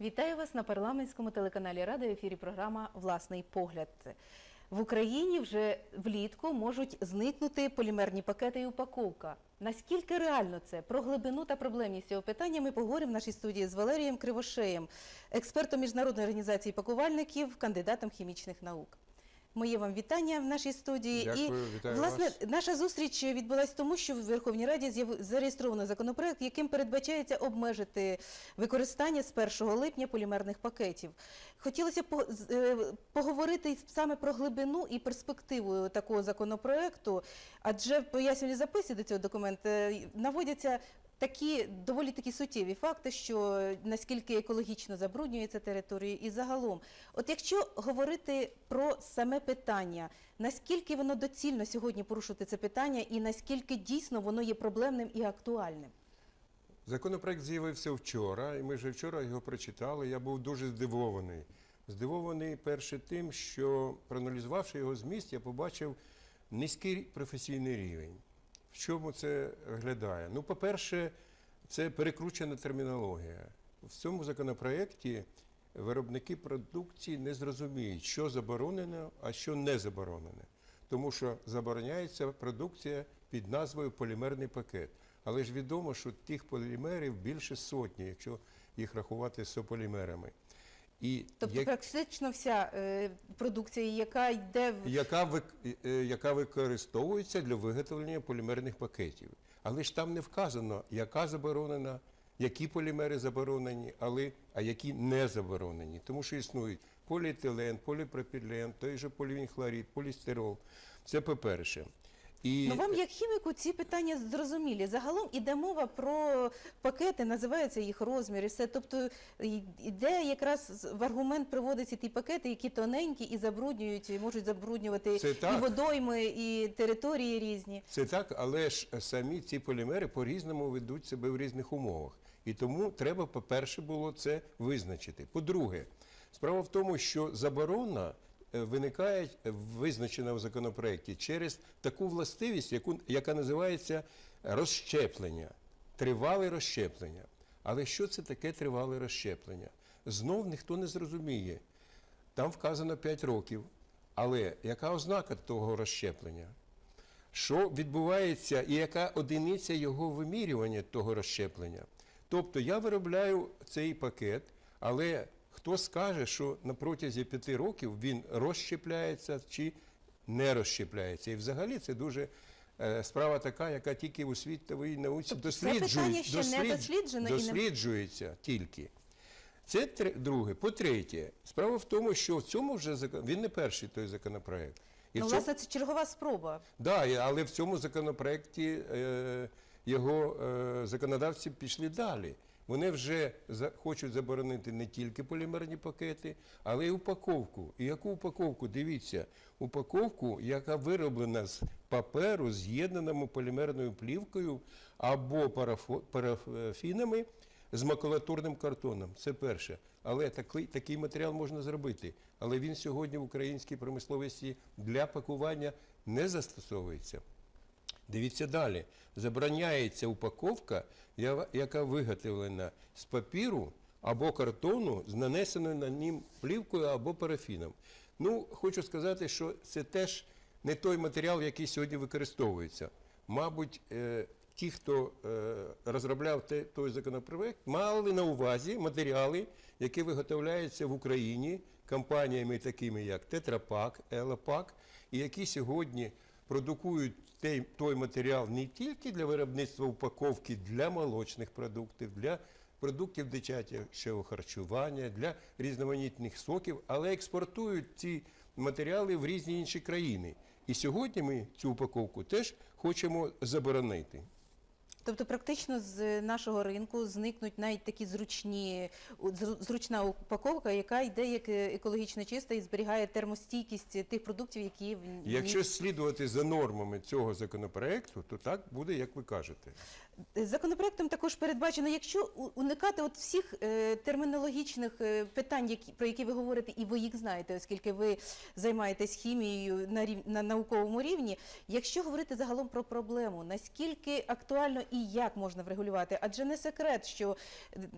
Вітаю вас на парламентському телеканалі Рада в ефірі програма Власний погляд. В Україні вже влітку можуть зникнути полімерні пакети і упаковка. Наскільки реально це? Про глибину та проблемність цього питання ми поговоримо в нашій студії з Валерієм Кривошеєм, експертом міжнародної організації пакувальників, кандидатом хімічних наук. Моє вам вітання в нашій студії. Дякую, і вітаю власне вас. наша зустріч відбулася тому, що в Верховній Раді зареєстровано законопроект, яким передбачається обмежити використання з 1 липня полімерних пакетів. Хотілося е, поговорити саме про глибину і перспективу такого законопроекту, адже в пояснювальній записі до цього документу е, наводяться такі доволі такі суттєві факти, що наскільки екологічно забруднюється територія і загалом. От якщо говорити про саме питання, наскільки воно доцільно сьогодні порушувати це питання, і наскільки дійсно воно є проблемним і актуальним? Законопроект з'явився вчора, і ми вже вчора його прочитали. Я був дуже здивований. Здивований перше тим, що проаналізувавши його зміст, я побачив низький професійний рівень. В чому це глядає? Ну, по-перше, це перекручена термінологія. В цьому законопроекті виробники продукції не зрозуміють, що заборонено, а що не заборонене. Тому що забороняється продукція під назвою полімерний пакет. Але ж відомо, що тих полімерів більше сотні, якщо їх рахувати з сополімерами. І Тобто як- практично вся е, продукція, яка йде в яка, вик- е, яка використовується для виготовлення полімерних пакетів. Але ж там не вказано, яка заборонена, які полімери заборонені, але, а які не заборонені. Тому що існують поліетилен, поліпропілен, той же полівінхлорид, полістирол. Це по-перше. І Ну вам як хіміку ці питання зрозумілі. Загалом іде мова про пакети, називаються їх розміри, все. Тобто іде якраз в аргумент приводяться ті пакети, які тоненькі і забруднюють, і можуть забруднювати Це і водойми, і території різні. Це так, але ж самі ці полімери по-різному ведуть себе в різних умовах. І тому треба, по-перше, було це визначити. По-друге, справа в тому, що заборона виникає визначена в законопроекті через таку властивість, яку, яка називається розщеплення, тривале розщеплення. Але що це таке тривале розщеплення? Знов ніхто не зрозуміє. Там вказано 5 років. Але яка ознака того розщеплення? що відбувається і яка одиниця його вимірювання того розщеплення. Тобто я виробляю цей пакет, але хто скаже, що на протязі п'яти років він розщепляється чи не розщепляється. І взагалі це дуже е, справа така, яка тільки у світовій науці Тобто це питання ще не досліджено і не- досліджується тільки. Це друге. По-третє, справа в тому, що в цьому вже закон... він не перший той законопроект. І ну, цьому- власне, це чергова спроба. Да, але в цьому законопроекті е, його е, законодавці пішли далі. Вони вже хочуть заборонити не тільки полімерні пакети, але й упаковку. І яку упаковку? Дивіться, упаковку, яка вироблена з паперу, з'єднаному полімерною плівкою або парафінами з макулатурним картоном. Це перше. Але такий, такий матеріал можна зробити. Але він сьогодні в українській промисловості для пакування не застосовується. Дивіться далі. Забороняється упаковка, яка виготовлена з папіру або картону з нанесеною на ним плівкою або парафіном. Ну, хочу сказати, що це теж не той матеріал, який сьогодні використовується. Мабуть, е, ті, хто е, розробляв той законопроект, мали на увазі матеріали, які виготовляються в Україні компаніями такими, як Тетрапак, Елапак, і які сьогодні продукують той, матеріал не тільки для виробництва упаковки для молочних продуктів, для продуктів дитячого харчування, для різноманітних соків, але експортують ці матеріали в різні інші країни. І сьогодні ми цю упаковку теж хочемо заборонити. Тобто, практично з нашого ринку зникнуть навіть такі зручні зручна упаковка, яка йде як е, екологічно чиста і зберігає термостійкість тих продуктів, які в в Якщо слідувати за нормами цього законопроекту, то так буде, як ви кажете. Законопроектом також передбачено, якщо уникати от всіх е, термінологічних е, питань, про які ви говорите, і ви їх знаєте, оскільки ви займаєтесь хімією на, рів, на науковому рівні. Якщо говорити загалом про проблему, наскільки актуально і як можна врегулювати? Адже не секрет, що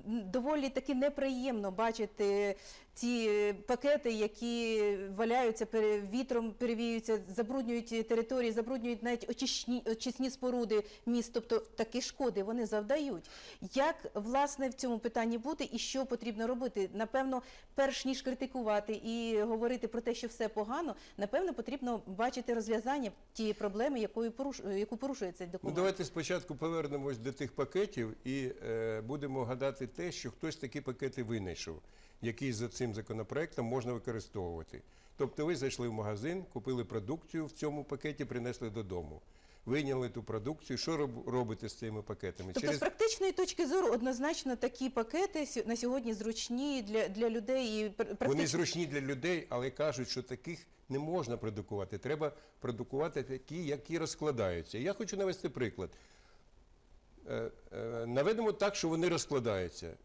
доволі таки неприємно бачити ці е, пакети, які валяються вітром, перевіються, забруднюють території, забруднюють навіть очисні, очисні споруди міст, тобто такі шкоди вони завдають. Як власне в цьому питанні бути і що потрібно робити? Напевно, перш ніж критикувати і говорити про те, що все погано, напевно, потрібно бачити розв'язання тієї проблеми, якою поруш... яку порушує цей Ну, давайте спочатку повернемось до тих пакетів і е, будемо гадати те, що хтось такі пакети винайшов, які за цим законопроектом можна використовувати. Тобто ви зайшли в магазин, купили продукцію в цьому пакеті, принесли додому. Вийняли ту продукцію. Що роб- робите з цими пакетами? Тобто, з практичної точки зору, однозначно такі пакети на сьогодні зручні для, для людей і пр- Вони зручні для людей, але кажуть, що таких не можна продукувати. Треба продукувати такі, які розкладаються. Я хочу навести приклад. Е, е, Наведемо так, що вони розкладаються.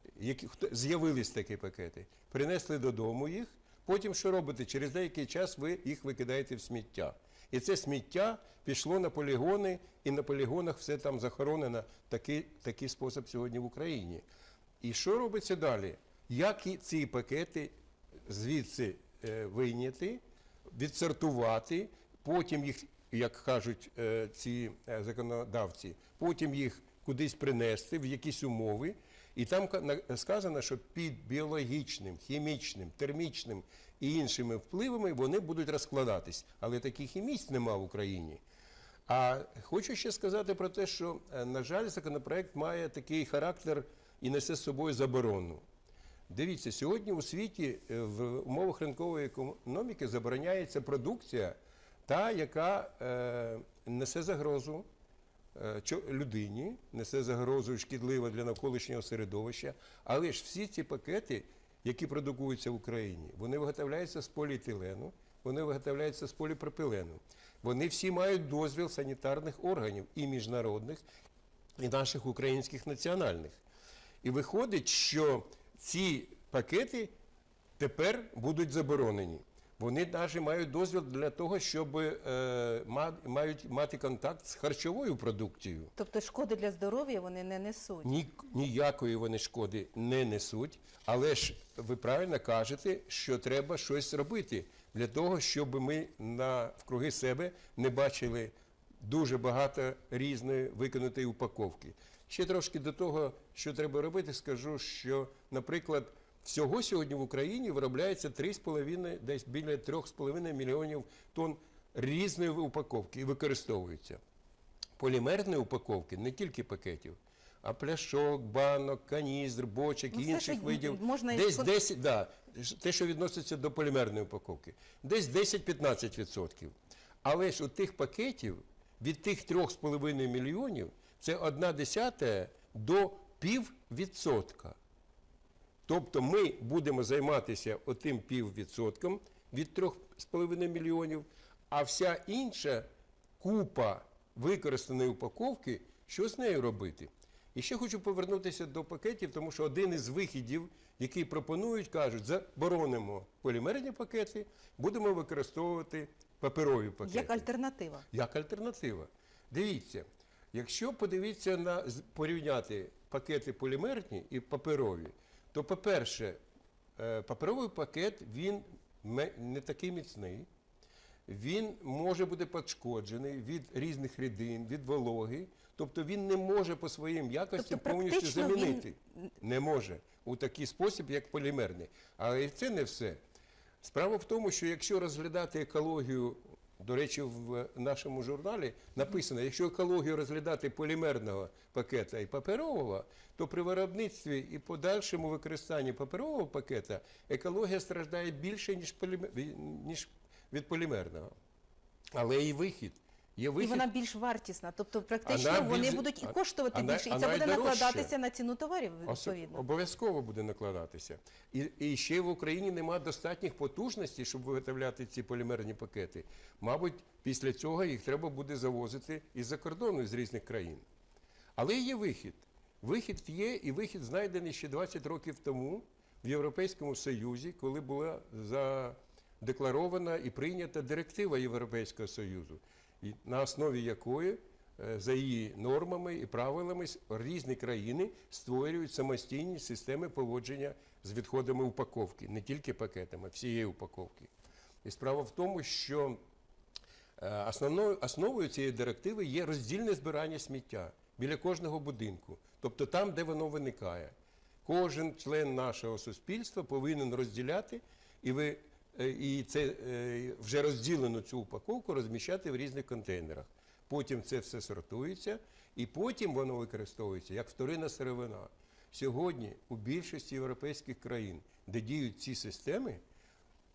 З'явились такі пакети. Принесли додому їх, потім що робите? Через деякий час ви їх викидаєте в сміття. І це сміття пішло на полігони, і на полігонах все там захоронено. Такий, такий спосіб сьогодні в Україні. І що робиться далі? Як і ці пакети звідси е, вийняти, відсортувати, потім їх, як кажуть ці законодавці, потім їх кудись принести в якісь умови. І там ка- сказано, що під біологічним, хімічним, термічним і іншими впливами вони будуть розкладатись. Але таких і місць нема в Україні. А хочу ще сказати про те, що, е, на жаль, законопроект має такий характер і несе з собою заборону. Дивіться, сьогодні у світі е, в умовах ринкової економіки забороняється продукція, та, яка е, несе загрозу людині, несе загрозу шкідлива для навколишнього середовища. Але ж всі ці пакети, які продукуються в Україні, вони виготовляються з поліетилену, вони виготовляються з поліпропилену. Вони всі мають дозвіл санітарних органів і міжнародних, і наших українських національних. І виходить, що ці пакети тепер будуть заборонені. Вони навіть мають дозвіл для того, щоб е, ма- мають мати контакт з харчовою продукцією. тобто шкоди для здоров'я вони не несуть. Ні, ніякої вони шкоди не несуть, але ж ви правильно кажете, що треба щось робити для того, щоб ми на вкруги себе не бачили дуже багато різної виконатої упаковки. Ще трошки до того, що треба робити, скажу, що, наприклад, всього сьогодні в Україні виробляється 3,5, десь біля 3,5 мільйонів тонн різної упаковки і використовуються полімерної упаковки, не тільки пакетів, а пляшок, банок, каністр, бочок Ну, і все, інших видів. можна десь скон- 10, да, те, що відноситься до полімерної упаковки, десь 10-15%. Але ж у тих пакетів від тих 3,5 мільйонів це одна десята до пів відсотка. Тобто ми будемо займатися отим піввідсотком від 3,5 мільйонів, а вся інша купа використаної упаковки, що з нею робити? І ще хочу повернутися до пакетів, тому що один із вихідів, який пропонують, кажуть, заборонимо полімерні пакети, будемо використовувати паперові пакети Як альтернатива. як альтернатива. Дивіться, якщо подивитися на порівняти пакети полімерні і паперові, то, по-перше, е, паперовий пакет він не такий міцний, він може бути пошкоджений від різних рідин, від вологи, тобто він не може по своїм якостям Тобто повністю практично він- замінити. Не може у такий спосіб, як полімерний. Але і це не все. Справа в тому, що якщо розглядати екологію, до речі, в нашому журналі написано, якщо екологію розглядати полімерного пакета і паперового, то при виробництві і подальшому використанні паперового пакета екологія страждає більше, ніж, ніж від полімерного. Але і вихід. Є І вона більш вартісна. Тобто, практично Вона вони більш- будуть і коштувати а най- більше, і це буде накладатися на ціну товарів відповідно. Обов'язково буде накладатися. І, і ще в Україні немає достатніх потужностей, щоб виготовляти ці полімерні пакети. Мабуть, після цього їх треба буде завозити із-за кордону, з різних країн. Але є вихід. Вихід є, і вихід знайдений ще 20 років тому в Європейському Союзі, коли була задекларована і прийнята директива Європейського Союзу, на основі якої е, за її нормами і правилами різні країни створюють самостійні системи поводження з відходами упаковки, не тільки пакетами, всієї упаковки. І справа в тому, що Е, Основною основою цієї директиви є роздільне збирання сміття біля кожного будинку, тобто там, де воно виникає. Кожен член нашого суспільства повинен розділяти і ви і це е, вже розділену цю упаковку розміщати в різних контейнерах. Потім це все сортується, і потім воно використовується як вторинна сировина. Сьогодні у більшості європейських країн, де діють ці системи,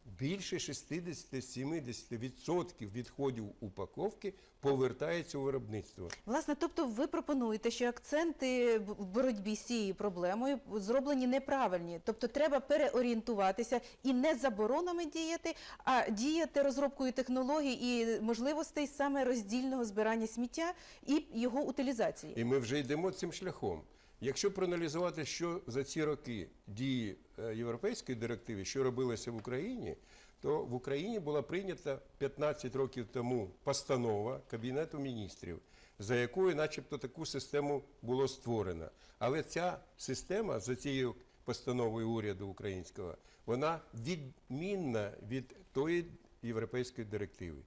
більше 60-70% відходів упаковки повертається у виробництво. Власне, тобто ви пропонуєте, що акценти в боротьбі з цією проблемою зроблені неправильні. Тобто треба переорієнтуватися і не заборонами діяти, а діяти розробкою технологій і можливостей саме роздільного збирання сміття і його утилізації. І ми вже йдемо цим шляхом. Якщо проаналізувати, що за ці роки дії е, європейської директиви, що робилося в Україні, то в Україні була прийнята 15 років тому постанова Кабінету міністрів, за якою, начебто, таку систему було створено. Але ця система за цією постановою уряду українського, вона відмінна від тої європейської директиви.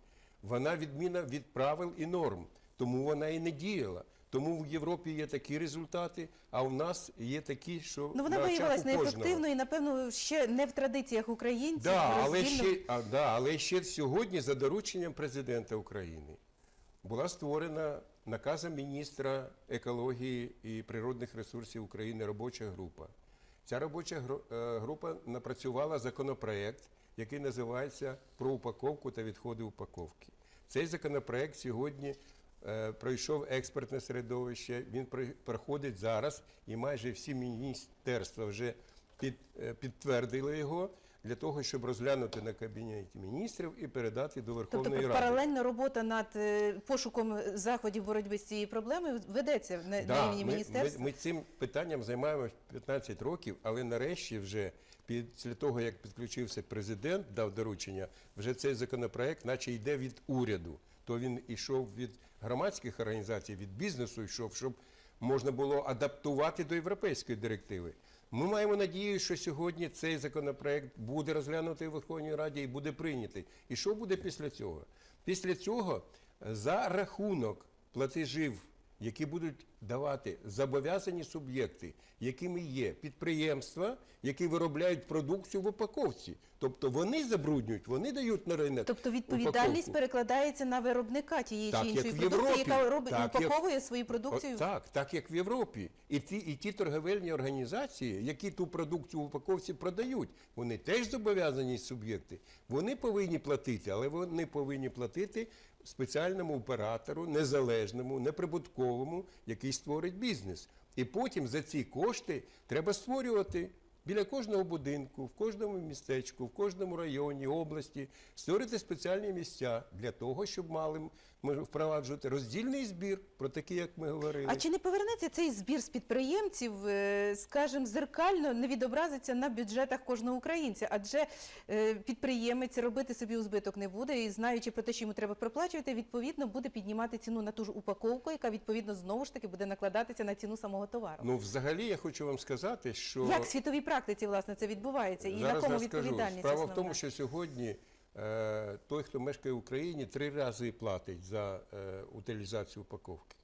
Вона відмінна від правил і норм, тому вона і не діяла. Тому в Європі є такі результати, а у нас є такі, що Ну вона на очах виявилась у неефективною і, напевно, ще не в традиціях українців. Да, але ще, а, да, але ще сьогодні за дорученням президента України була створена наказом міністра екології і природних ресурсів України робоча група. Ця робоча е, група напрацювала законопроект, який називається про упаковку та відходи упаковки. Цей законопроект сьогодні пройшов експертне середовище. Він проходить зараз, і майже всі міністерства вже під, е, підтвердили його для того, щоб розглянути на кабінеті міністрів і передати до Тобто Верховної Ради. паралельно робота над е, пошуком заходів боротьби з цією проблемою ведеться на, на рівні ми, міністерства. Ми, ми цим питанням займаємося 15 років, але нарешті вже після того, як підключився президент, дав доручення, вже цей законопроект, наче йде від уряду. То він ішов від громадських організацій, від бізнесу йшов, щоб можна було адаптувати до європейської директиви. Ми маємо надію, що сьогодні цей законопроект буде розглянутий в Верховній Раді і буде прийнятий. І що буде після цього? Після цього е, за рахунок платежів, які будуть давати зобов'язані суб'єкти, якими є підприємства, які виробляють продукцію в упаковці. Тобто вони забруднюють, вони дають на ринок. Тобто відповідальність упаковку. перекладається на виробника тієї Так, чи як іншої в продукції, Європі. яка робить Так, як- упаковує свою продукцію. О, так, так як в Європі. І ті, і ті торговельні організації, які ту продукцію в упаковці продають, вони теж зобов'язані суб'єкти. Вони повинні платити, але вони повинні платити спеціальному оператору, незалежному, неприбутковому, який створить бізнес. І потім за ці кошти треба створювати. Біля кожного будинку, в кожному містечку, в кожному районі, області створити спеціальні місця для того, щоб мали м- впроваджувати роздільний збір, про такий, як ми говорили. А чи не повернеться цей збір з підприємців, е, скажімо, зеркально не відобразиться на бюджетах кожного українця? Адже е, підприємець робити собі у збиток не буде, і знаючи про те, що йому треба проплачувати, відповідно буде піднімати ціну на ту ж упаковку, яка відповідно знову ж таки буде накладатися на ціну самого товару. Ну, взагалі, я хочу вам сказати, що Як в світовій практиці власне це відбувається, і на зараз кому розкажу. відповідальність Справа основна? в тому, що сьогодні той, хто мешкає в Україні, три рази платить за е, утилізацію упаковки.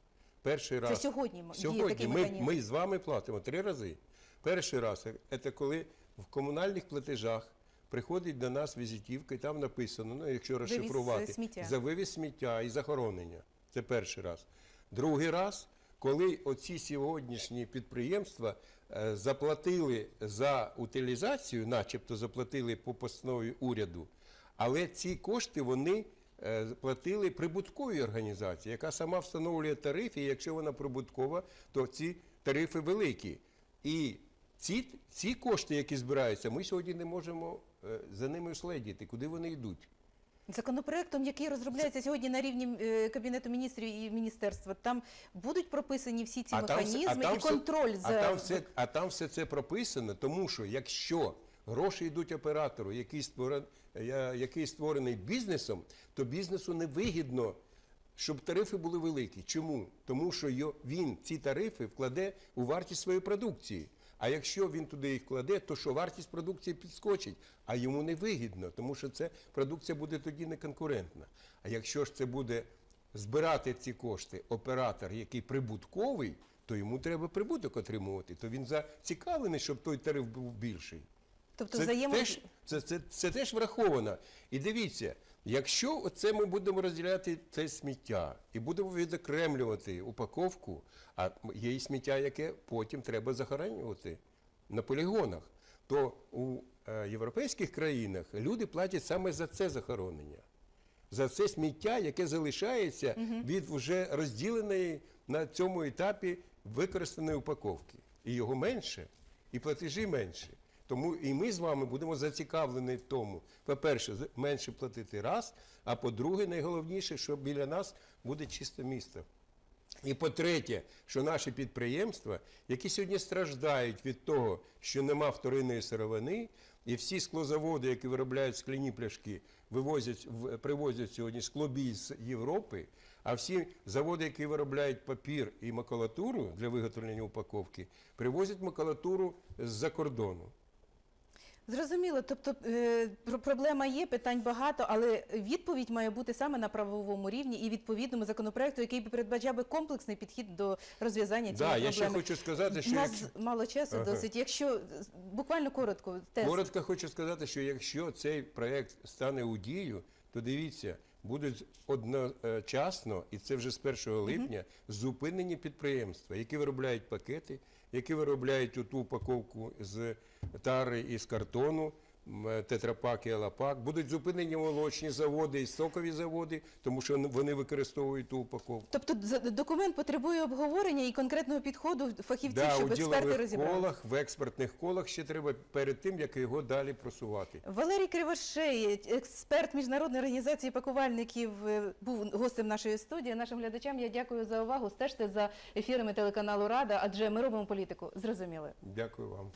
Перший Це раз сьогодні Сьогодні такий ми, ми з вами платимо три рази. Перший раз це коли в комунальних платежах приходить до нас візитівка, і там написано, ну якщо е, розшифрувати, сміття. за вивіз сміття і захоронення. Це перший раз. Другий раз, коли оці сьогоднішні підприємства е, заплатили за утилізацію, начебто заплатили по постанові уряду, але ці кошти вони е, платили прибутковій організації, яка сама встановлює тарифи, і якщо вона прибуткова, то ці тарифи великі. І ці, ці кошти, які збираються, ми сьогодні не можемо е, за ними уследіти, куди вони йдуть. Законопроектом, який розробляється сьогодні на рівні е, Кабінету міністрів і міністерства, там будуть прописані всі ці там все- механізми там і все- контроль за а там, все, а там все це прописано, тому що якщо гроші йдуть оператору, який створений, який створений бізнесом, то бізнесу не вигідно, щоб тарифи були великі. Чому? Тому що він ці тарифи вкладе у вартість своєї продукції. А якщо він туди їх вкладе, то що вартість продукції підскочить, а йому не вигідно, тому що це продукція буде тоді неконкурентна. А якщо ж це буде збирати ці кошти оператор, який прибутковий, то йому треба прибуток отримувати. То він зацікавлений, щоб той тариф був більший. Тобто Це, взаємо... теж, це, це, це теж враховано. І дивіться, якщо оце ми будемо розділяти це сміття і будемо відокремлювати упаковку, а є і сміття, яке потім треба захоронювати на полігонах, то у е, європейських країнах люди платять саме за це захоронення. За це сміття, яке залишається від вже розділеної на цьому етапі використаної упаковки. І його менше, і платежі менше. Тому і ми з вами будемо зацікавлені в тому, по-перше, менше платити раз, а по-друге, найголовніше, що біля нас буде чисте місто. І по-третє, що наші підприємства, які сьогодні страждають від того, що нема вторинної сировини, і всі склозаводи, які виробляють скляні пляшки, вивозять, привозять сьогодні склобій з Європи, а всі заводи, які виробляють папір і макулатуру для виготовлення упаковки, привозять макулатуру з-за кордону. Зрозуміло, тобто е, про- проблема є, питань багато, але відповідь має бути саме на правовому рівні і відповідному законопроекту, який би передбачав би комплексний підхід до розв'язання Да, цієї я ще хочу сказати, що У нас якщо- мало часу Ага. досить. Якщо буквально коротко, тез. Коротко хочу сказати, що якщо цей проект стане у дію, то дивіться, будуть одночасно, і це вже з 1 липня, зупинені підприємства, які виробляють пакети, які виробляють ту упаковку з тари і з картону. М, Тетрапак і Алапак, будуть зупинені молочні заводи і сокові заводи, тому що вони використовують ту упаковку. Тобто документ потребує обговорення і конкретного підходу фахівців, Да, щоб експерти розібрали. колах, в експертних колах ще треба перед тим, як його далі просувати. Валерій Кривошей, експерт міжнародної організації пакувальників, е, був гостем нашої студії. Нашим глядачам я дякую за увагу. Стежте за ефірами телеканалу Рада, адже ми робимо політику. Зрозуміли. Дякую вам.